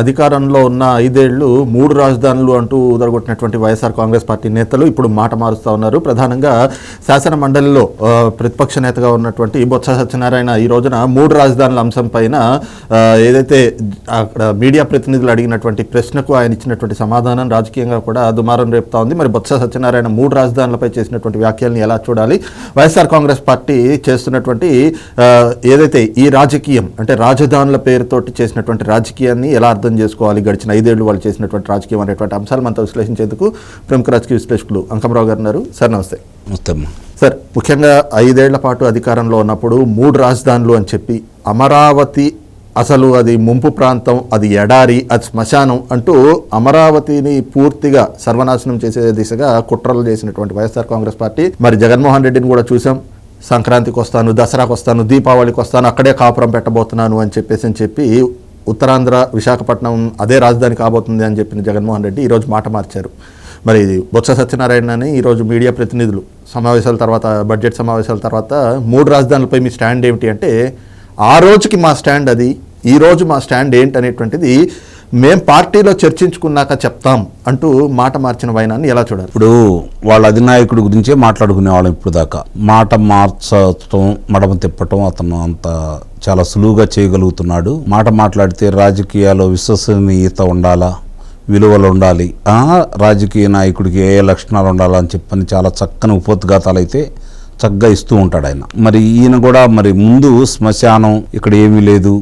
అధికారంలో ఉన్న ఐదేళ్ళు మూడు రాజధానులు అంటూ ఉదరగొట్టినటువంటి వైఎస్ఆర్ కాంగ్రెస్ పార్టీ నేతలు ఇప్పుడు మాట మారుస్తూ ఉన్నారు. ప్రధానంగా శాసన మండలిలో ప్రతిపక్ష నేతగా ఉన్నటువంటి బొత్స సత్యనారాయణ ఈ రోజున మూడు రాజధానుల అంశం పైన ఏదైతే అక్కడ మీడియా ప్రతినిధులు అడిగినటువంటి ప్రశ్నకు ఆయన ఇచ్చినటువంటి సమాధానం రాజకీయంగా కూడా దుమారం రేపుతా ఉంది. మరి బొత్స సత్యనారాయణ మూడు రాజధానులపై చేసినటువంటి వ్యాఖ్యల్ని ఎలా చూడాలి? వైఎస్ఆర్ కాంగ్రెస్ పార్టీ చేస్తున్నటువంటి ఏదైతే ఈ రాజకీయం అంటే రాజధానుల పేరుతోటి చేసినటువంటి రాజకీయాన్ని ఎలా అర్థం చేసుకోవాలి గడిచిన ఐదేళ్ళు వాళ్ళు చేసినటువంటి రాజకీయం అనేటువంటి అంశాలు మనతో విశ్లేషించేందుకు ప్రముఖ రాజకీయ విశ్లేషకులు అంకమరావు గారు ఉన్నారు. సార్ నమస్తే. మొత్తం సార్ ముఖ్యంగా ఐదేళ్ళ పాటు అధికారంలో ఉన్నప్పుడు మూడు రాజధానులు అని చెప్పి అమరావతి అసలు అది ముంపు ప్రాంతం అది ఎడారి అది శ్మశానం అంటూ అమరావతిని పూర్తిగా సర్వనాశనం చేసే దిశగా కుట్రలు చేసినటువంటి వైఎస్ఆర్ కాంగ్రెస్ పార్టీ. మరి జగన్మోహన్ రెడ్డిని కూడా చూసాం. సంక్రాంతికి వస్తాను దసరాకు వస్తాను దీపావళికి వస్తాను అక్కడే కాపురం పెట్టబోతున్నాను అని చెప్పేసి అని చెప్పి ఉత్తరాంధ్ర విశాఖపట్నం అదే రాజధాని కాబోతుంది అని చెప్పిన జగన్మోహన్ రెడ్డి ఈరోజు మాట మార్చారు. మరి బొత్స సత్యనారాయణ అని ఈరోజు మీడియా ప్రతినిధులు సమావేశాల తర్వాత బడ్జెట్ సమావేశాల తర్వాత మూడు రాజధానులపై మీ స్టాండ్ ఏమిటి అంటే ఆ రోజుకి మా స్టాండ్ అది ఈరోజు మా స్టాండ్ ఏంటి అనేటువంటిది మేం పార్టీలో చర్చించుకున్నాక చెప్తాం అంటూ మాట మార్చిన వైనాన్ని ఎలా చూడాలి? ఇప్పుడు వాళ్ళ అధినాయకుడి గురించే మాట్లాడుకునే వాళ్ళం ఇప్పుడు దాకా. మాట మార్చటం మడమ తిప్పటం అతను అంత చాలా సులువుగా చేయగలుగుతున్నాడు. మాట మాట్లాడితే రాజకీయాల్లో విశ్వసనీయత ఉండాలా? విలువలు ఉండాలి. రాజకీయ నాయకుడికి ఏ ఏ లక్షణాలు ఉండాలని చెప్పని చాలా చక్కని ఉపోద్ఘాతాలు అయితే చక్కగా ఇస్తూ ఉంటాడు ఆయన. మరి ఈయన కూడా మరి ముందు శ్మశానం ఇక్కడ ఏమీ లేదు.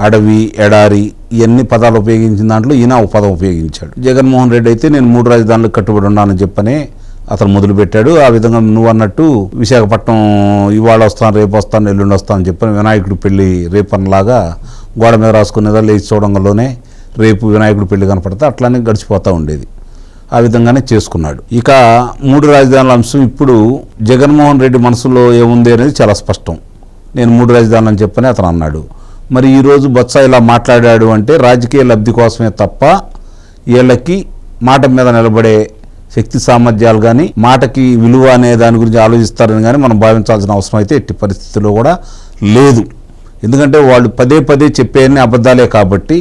అడవి ఎడారి ఇవన్నీ పదాలు ఉపయోగించిన దాంట్లో ఈయన పదం ఉపయోగించాడు. జగన్మోహన్ రెడ్డి అయితే నేను మూడు రాజధానులకు కట్టుబడి ఉన్నానని చెప్పనే అతను మొదలుపెట్టాడు. ఆ విధంగా నువ్వు అన్నట్టు విశాఖపట్నం ఇవాళ వస్తాను రేపు వస్తాను ఎల్లుండి వస్తాను అని చెప్పని వినాయకుడి పెళ్ళి రేపన్నలాగా గోడ మీద రాసుకునేదా లేచి చూడంలోనే రేపు వినాయకుడి పెళ్ళి కనపడితే అట్లానే గడిచిపోతూ ఉండేది. ఆ విధంగానే చేసుకున్నాడు. ఇక మూడు రాజధానుల అంశం ఇప్పుడు జగన్మోహన్ రెడ్డి మనసులో ఏముంది అనేది చాలా స్పష్టం. నేను మూడు రాజధానులు అని చెప్పని అతను అన్నాడు. మరి ఈరోజు బొత్స ఇలా మాట్లాడాడు అంటే రాజకీయ లబ్ధి కోసమే తప్ప వీళ్ళకి మాట మీద నిలబడే శక్తి సామర్థ్యాలు కానీ మాటకి విలువ అనే దాని గురించి ఆలోచిస్తారని కానీ మనం భావించాల్సిన అవసరం అయితే ఎట్టి పరిస్థితుల్లో కూడా లేదు. ఎందుకంటే వాళ్ళు పదే పదే చెప్పేయన్ని అబద్ధాలే కాబట్టి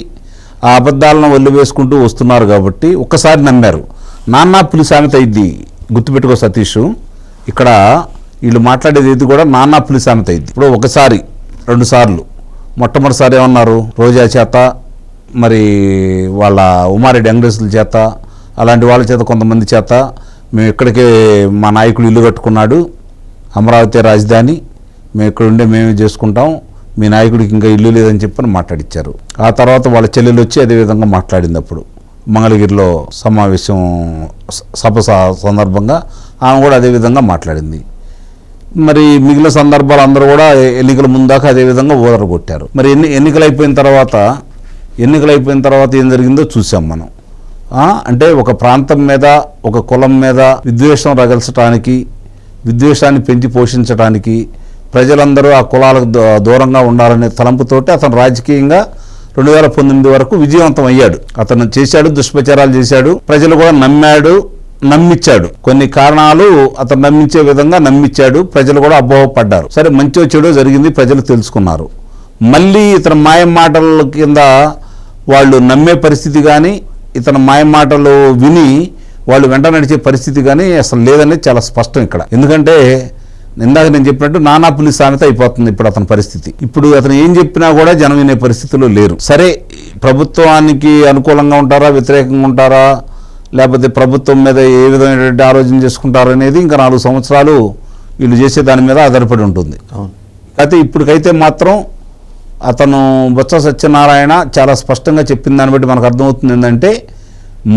ఆ అబద్ధాలను వల్లు వేసుకుంటూ వస్తున్నారు కాబట్టి ఒక్కసారి నమ్మారు. నాన్న పులి సామెత ఇది గుర్తుపెట్టుకో సతీష్. ఇక్కడ వీళ్ళు మాట్లాడేది ఏది కూడా నాన్న పులి సామెత ఇది ఇప్పుడు ఒకసారి రెండు సార్లు. మొట్టమొదటిసారి ఏమన్నారు? రోజా చేత మరి వాళ్ళ ఉమారెడ్డి వెంకటేశ్వరుల చేత అలాంటి వాళ్ళ చేత కొంతమంది చేత మేము ఇక్కడికే మా నాయకుడు ఇల్లు కట్టుకున్నాడు అమరావతి రాజధాని మేము ఇక్కడ ఉండే మేమే చేసుకుంటాం మీ నాయకుడికి ఇంకా ఇల్లు లేదని చెప్పని మాట్లాడిచ్చారు. ఆ తర్వాత వాళ్ళ చెల్లెలు వచ్చి అదే విధంగా మాట్లాడింది అప్పుడు. మంగళగిరిలో సమావేశం సభ స- సందర్భంగా ఆమె కూడా అదే విధంగా మాట్లాడింది. మరి మిగిలిన సందర్భాలు అందరూ కూడా ఎన్నికల ముందాక అదే విధంగా ఓదరగొట్టారు. మరి ఎన్ని ఎన్నికలు అయిపోయిన తర్వాత ఎన్నికలు అయిపోయిన తర్వాత ఏం జరిగిందో చూసాం మనం. అంటే ఒక ప్రాంతం మీద ఒక కులం మీద విద్వేషం రగల్చడానికి విద్వేషాన్ని పెంచి పోషించడానికి ప్రజలందరూ ఆ కులాలకు దూ- దూరంగా ఉండాలనే తలంపుతోటి అతను రాజకీయంగా రెండు వేల పంతొమ్మిది వరకు విజయవంతం అయ్యాడు. అతను చేశాడు దుష్ప్రచారాలు చేశాడు ప్రజలు కూడా నమ్మాడు నమ్మిచ్చాడు. కొన్ని కారణాలు అతను నమ్మించే విధంగా నమ్మిచ్చాడు ప్రజలు కూడా అబ్బోహపడ్డారు. సరే మంచో చెడో జరిగింది ప్రజలు తెలుసుకున్నారు. మళ్ళీ ఇతను మాయం మాటల కింద వాళ్ళు నమ్మే పరిస్థితి కానీ ఇతని మాయం మాటలు విని వాళ్ళు వెంట నడిచే పరిస్థితి కానీ అసలు లేదనేది చాలా స్పష్టం ఇక్కడ. ఎందుకంటే ఇందాక నేను చెప్పినట్టు నానా పులిస్ సామెత అయిపోతుంది ఇప్పుడు అతని పరిస్థితి. ఇప్పుడు అతను ఏం చెప్పినా కూడా జనం వినే పరిస్థితిలో లేరు. సరే ప్రభుత్వానికి అనుకూలంగా ఉంటారా వ్యతిరేకంగా ఉంటారా లేకపోతే ప్రభుత్వం మీద ఏ విధమైనటువంటి ఆలోచన చేసుకుంటారు అనేది ఇంకా నాలుగు సంవత్సరాలు వీళ్ళు చేసే దాని మీద ఆధారపడి ఉంటుంది. అయితే ఇప్పటికైతే మాత్రం అతను బొత్స సత్యనారాయణ చాలా స్పష్టంగా చెప్పిన దాన్ని బట్టి మనకు అర్థమవుతుంది ఏంటంటే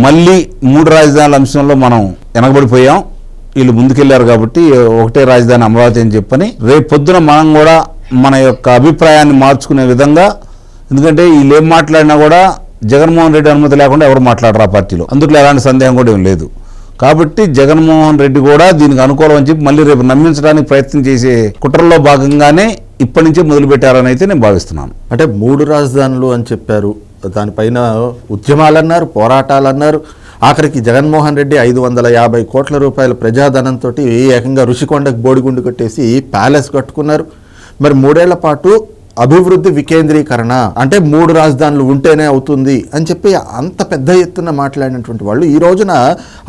మళ్ళీ మూడు రాజధానుల అంశంలో మనం వెనకబడిపోయాం వీళ్ళు ముందుకెళ్ళారు కాబట్టి ఒకటే రాజధాని అమరావతి అని చెప్పని రేపు పొద్దున మనం కూడా మన యొక్క అభిప్రాయాన్ని మార్చుకునే విధంగా ఎందుకంటే వీళ్ళు ఏం మాట్లాడినా కూడా జగన్మోహన్ రెడ్డి అనుమతి లేకుండా ఎవరు మాట్లాడరు ఆ పార్టీలో. అందులో ఎలాంటి సందేహం కూడా ఏం లేదు. కాబట్టి జగన్మోహన్ రెడ్డి కూడా దీనికి అనుకూలం అని చెప్పి మళ్ళీ రేపు నమ్మించడానికి ప్రయత్నం చేసే కుట్రల్లో భాగంగానే ఇప్పటి నుంచే మొదలుపెట్టారని అయితే నేను భావిస్తున్నాను. అంటే మూడు రాజధానులు అని చెప్పారు. దానిపైన ఉద్యమాలు అన్నారు పోరాటాలు అన్నారు ఆఖరికి జగన్మోహన్ రెడ్డి ఐదు వందల యాభై కోట్ల రూపాయల ప్రజాధనంతో ఏకంగా రుషికొండకు బోడిగుండు కట్టేసి ప్యాలెస్ కట్టుకున్నారు. మరి మూడేళ్ళ పాటు అభివృద్ధి వికేంద్రీకరణ అంటే మూడు రాజధానులు ఉంటేనే అవుతుంది అని చెప్పి అంత పెద్ద ఎత్తున మాట్లాడినటువంటి వాళ్ళు ఈ రోజున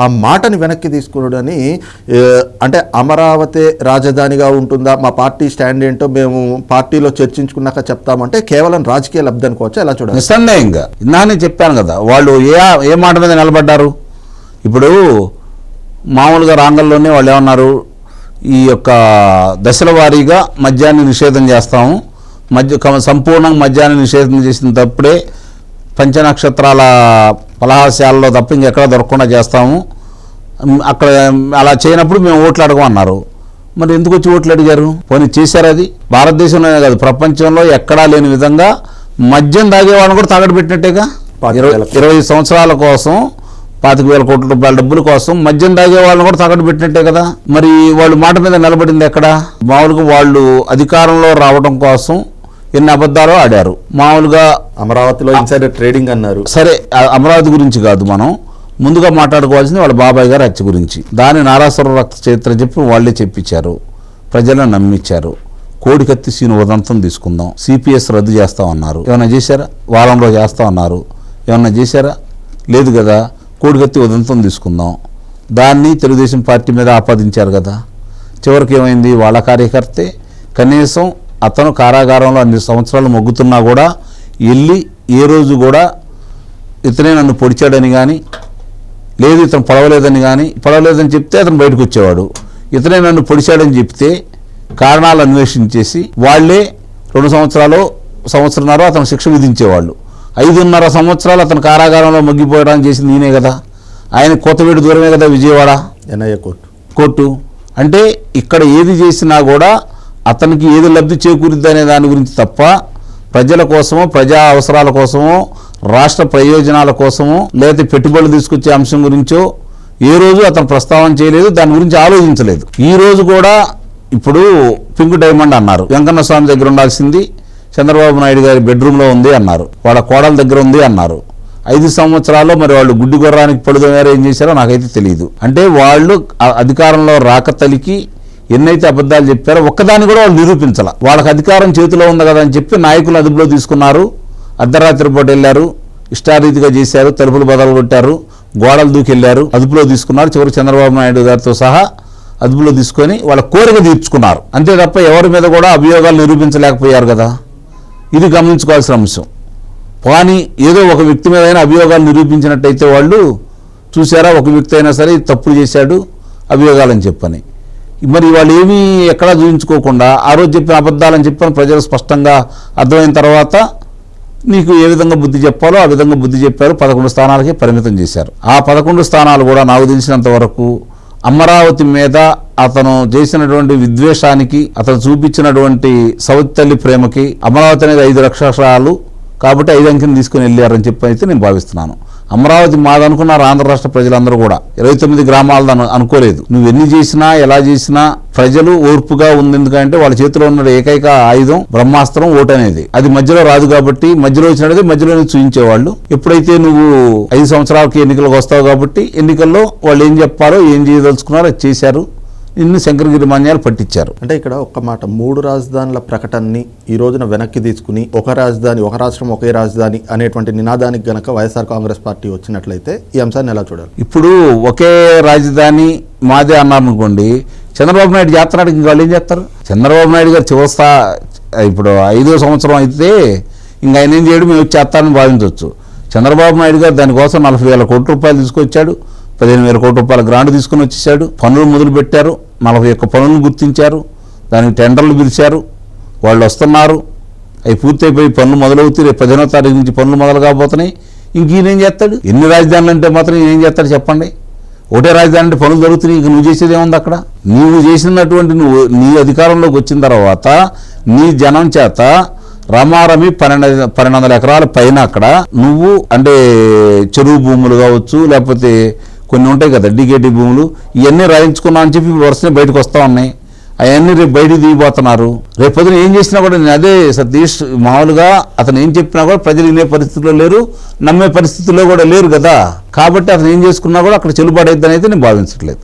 ఆ మాటని వెనక్కి తీసుకున్నాడని అంటే అమరావతి రాజధానిగా ఉంటుందా మా పార్టీ స్టాండ్ ఏంటో మేము పార్టీలో చర్చించుకున్నాక చెప్తామంటే కేవలం రాజకీయ లబ్ధి అనుకోవచ్చా? ఎలా చూడాలి? నిస్సందేహంగా. నేను చెప్పాను కదా వాళ్ళు ఏ ఏ మాట మీద నిలబడ్డారు? ఇప్పుడు మామూలుగా రాంగల్లోనే వాళ్ళు ఏమన్నారు? ఈ యొక్క దశల వారీగా మద్యాన్ని నిషేధం చేస్తాము కమ- సంపూర్ణంగా మద్యాన్ని నిషేధం చేసిన తప్పుడే పంచనక్షత్రాల పలహాశాలలో తప్ప ఇంకెక్కడ దొరకకుండా చేస్తాము. అక్కడ అలా చేయనప్పుడు మేము ఓట్లు అడగమన్నారు. మరి ఎందుకు వచ్చి ఓట్లు అడిగారు? పోనీ చేశారు అది. భారతదేశంలోనే కాదు ప్రపంచంలో ఎక్కడా లేని విధంగా మద్యం తాగే వాళ్ళని కూడా తాగడి పెట్టినట్టేగా ఇరవై సంవత్సరాల కోసం పాతిక వేల కోట్ల రూపాయల డబ్బుల కోసం మద్యం తాగే వాళ్ళని కూడా తాకట్టు పెట్టినట్టే కదా? మరి వాళ్ళు మాట మీద నిలబడింది ఎక్కడ? మామూలుగా వాళ్ళు అధికారంలో రావడం కోసం ఎన్ని అబద్ధాలు ఆడారు? మామూలుగా అమరావతిలో ఇన్సైడర్ ట్రేడింగ్ అన్నారు. సరే అమరావతి గురించి కాదు మనం. ముందుగా మాట్లాడుకోవాల్సింది వాళ్ళ బాబాయ్ గారి హత్య గురించి. దాని నారాసుర రక్త చరిత్ర చెప్పి వాళ్ళే చెప్పించారు. ప్రజలను నమ్మించారు. కోడికత్తి సీను ఉదంతం తీసుకుందాం. సిపిఎస్ రద్దు చేస్తామన్నారు ఏమైనా చేశారా? వారంలో చేస్తామన్నారు ఏమన్నా చేశారా? లేదు కదా. కోడికత్తి ఉదంతం తీసుకుందాం. దాన్ని తెలుగుదేశం పార్టీ మీద ఆపాదించారు కదా. చివరికి ఏమైంది? వాళ్ళ కార్యకర్తే కనీసం అతను కారాగారంలో అన్ని సంవత్సరాలు మొగ్గుతున్నా కూడా వెళ్ళి ఏ రోజు కూడా ఇతనే నన్ను పొడిచాడని కానీ లేదు ఇతను పొడవలేదని కానీ పొడవలేదని చెప్తే అతను బయటకు వచ్చేవాడు. ఇతనే నన్ను పొడిచాడని చెప్తే కారణాలు అన్వేషించేసి వాళ్ళే రెండు సంవత్సరాలు సంవత్సరంన్నర అతను శిక్ష విధించేవాళ్ళు. ఐదున్నర సంవత్సరాలు అతను కారాగారంలో మగ్గిపోవడానికి చేసింది నేనే కదా. ఆయన కొత్తవీడు దూరమే కదా విజయవాడ ఎన్ఐఏ కోర్టు. కోర్టు. అంటే ఇక్కడ ఏది చేసినా కూడా అతనికి ఏది లబ్ధి చేకూరుద్ది అనే దాని గురించి తప్ప ప్రజల కోసమో ప్రజా అవసరాల కోసమో రాష్ట్ర ప్రయోజనాల కోసమో లేదా పెట్టుబడులు తీసుకొచ్చే అంశం గురించో ఏ రోజు అతను ప్రస్తావన చేయలేదు దాని గురించి ఆలోచించలేదు. ఈ రోజు కూడా ఇప్పుడు పింక్ డైమండ్ అన్నారు. వెంకన్న స్వామి దగ్గర ఉండాల్సింది చంద్రబాబు నాయుడు గారి బెడ్రూమ్లో ఉంది అన్నారు. వాళ్ళ కోడల దగ్గర ఉంది అన్నారు. ఐదు సంవత్సరాల్లో మరి వాళ్ళు గుడ్డి గుర్రానికి పడుదోగారు ఏం చేశారో నాకైతే తెలియదు అంటే వాళ్ళు అధికారంలో రాక తలికి ఎన్నైతే అబద్ధాలు చెప్పారో ఒక్కదాన్ని కూడా వాళ్ళు నిరూపించాల. వాళ్ళకి అధికారం చేతిలో ఉంది కదా అని చెప్పి నాయకులు అదుపులో తీసుకున్నారు. అర్ధరాత్రి పూట వెళ్ళారు. ఇష్టారీతిగా చేశారు. తలుపులు బదలు కొట్టారు. గోడలు దూకెళ్ళారు. అదుపులో తీసుకున్నారు. చివరి చంద్రబాబు నాయుడు గారితో సహా అదుపులో తీసుకొని వాళ్ళ కోరిక తీర్చుకున్నారు. అంతే తప్ప ఎవరి మీద కూడా అభియోగాలు నిరూపించలేకపోయారు కదా. ఇది గమనించుకోవాల్సిన అంశం. కానీ ఏదో ఒక వ్యక్తి మీద అయినా అభియోగాలు నిరూపించినట్టయితే వాళ్ళు చూసారా ఒక వ్యక్తి అయినా సరే తప్పులు చేశాడు అభియోగాలని చెప్పని. మరి వాళ్ళు ఏమీ ఎక్కడా చూపించుకోకుండా ఆ రోజు చెప్పిన అబద్ధాలని చెప్పిన ప్రజలు స్పష్టంగా అర్థమైన తర్వాత నీకు ఏ విధంగా బుద్ధి చెప్పాలో ఆ విధంగా బుద్ధి చెప్పారు. పదకొండు స్థానాలకి పరిమితం చేశారు. ఆ పదకొండు స్థానాలు కూడా నాకు తెలిసినంత వరకు అమరావతి మీద అతను చేసినటువంటి విద్వేషానికి అతను చూపించినటువంటి సౌత్ తల్లి ప్రేమకి అమరావతి అనేది ఐదు లక్షలు కాబట్టి ఐదు అంకెని తీసుకుని వెళ్ళారని చెప్పి అయితే నేను భావిస్తున్నాను. అమరావతి మాదనుకున్నారు ఆంధ్ర రాష్ట్ర ప్రజలందరూ కూడా. ఇరవై తొమ్మిది గ్రామాలు అను అనుకోలేదు. నువ్వు ఎన్ని చేసినా ఎలా చేసినా ప్రజలు ఓర్పుగా ఉంది ఎందుకంటే వాళ్ళ చేతిలో ఉన్న ఏకైక ఆయుధం బ్రహ్మాస్త్రం ఓటు అనేది. అది మధ్యలో రాదు కాబట్టి మధ్యలో వచ్చినది మధ్యలోనే చూపించేవాళ్ళు ఎప్పుడైతే నువ్వు ఐదు సంవత్సరాలకి ఎన్నికలకు వస్తావు కాబట్టి ఎన్నికల్లో వాళ్ళు ఏం చెప్పారో ఏం చేయదలుచుకున్నారో అది చేశారు. నిన్ను శంకరగిరి మాన్యాలు పట్టించారు. అంటే ఇక్కడ ఒక్క మాట మూడు రాజధానుల ప్రకటనని ఈ రోజున వెనక్కి తీసుకుని ఒక రాజధాని ఒక రాష్ట్రం ఒకే రాజధాని అనేటువంటి నినాదానికి గనక వైఎస్ఆర్ కాంగ్రెస్ పార్టీ వచ్చినట్లయితే ఈ అంశాన్ని ఎలా చూడాలి? ఇప్పుడు ఒకే రాజధాని మాదే అన్నారు అనుకోండి చంద్రబాబు నాయుడు చేస్తున్నాడు ఇంకా వాళ్ళు ఏం చేస్తారు? చంద్రబాబు నాయుడు గారు స్థా ఇప్పుడు ఐదో సంవత్సరం అయితే ఇంకా ఆయన ఏం చేయడం మేము చేస్తారని భావించవచ్చు. చంద్రబాబు నాయుడు గారు దానికోసం నలభై వేల కోట్ల రూపాయలు తీసుకొచ్చాడు. పదిహేను వేల కోట్ల రూపాయల గ్రాంట్ తీసుకొని వచ్చేసాడు. పనులు మొదలు పెట్టారు నలభై ఒక్క పనులను గుర్తించారు. దానికి టెండర్లు పిలిచారు. వాళ్ళు వస్తున్నారు. అవి పూర్తయిపోయి పనులు మొదలవుతాయి రేపు పదిహేనో తారీఖు నుంచి పనులు మొదలు కాబోతున్నాయి. ఇంక ఈయన ఏం చేస్తాడు? ఎన్ని రాజధానులు అంటే మాత్రం ఈయనేం చేస్తాడు చెప్పండి. ఒకటే రాజధాని అంటే పనులు జరుగుతున్నాయి. ఇంక నువ్వు చేసేది ఏముంది అక్కడ? నీవు చేసినటువంటి నువ్వు నీ అధికారంలోకి వచ్చిన తర్వాత నీ జనం చేత రమారమి పన్నెండు పన్నెండు వందల ఎకరాల పైన అక్కడ నువ్వు అంటే చెరువు భూములు కావచ్చు లేకపోతే కొన్ని ఉంటాయి కదా డిగేటి భూములు ఇవన్నీ రాయించుకున్నా అని చెప్పి వరుసనే బయటకు వస్తూ ఉన్నాయి. అవన్నీ రేపు బయటికి దిగిపోతున్నారు. రేపు ఏం చేసినా కూడా నేను అదే సతీష్ మామూలుగా అతను ఏం చెప్పినా కూడా ప్రజలు వినే పరిస్థితిలో లేరు నమ్మే పరిస్థితిలో కూడా లేరు కదా. కాబట్టి అతను ఏం చేసుకున్నా కూడా అక్కడ చెల్లుబాటు అయితే నేను భావించట్లేదు.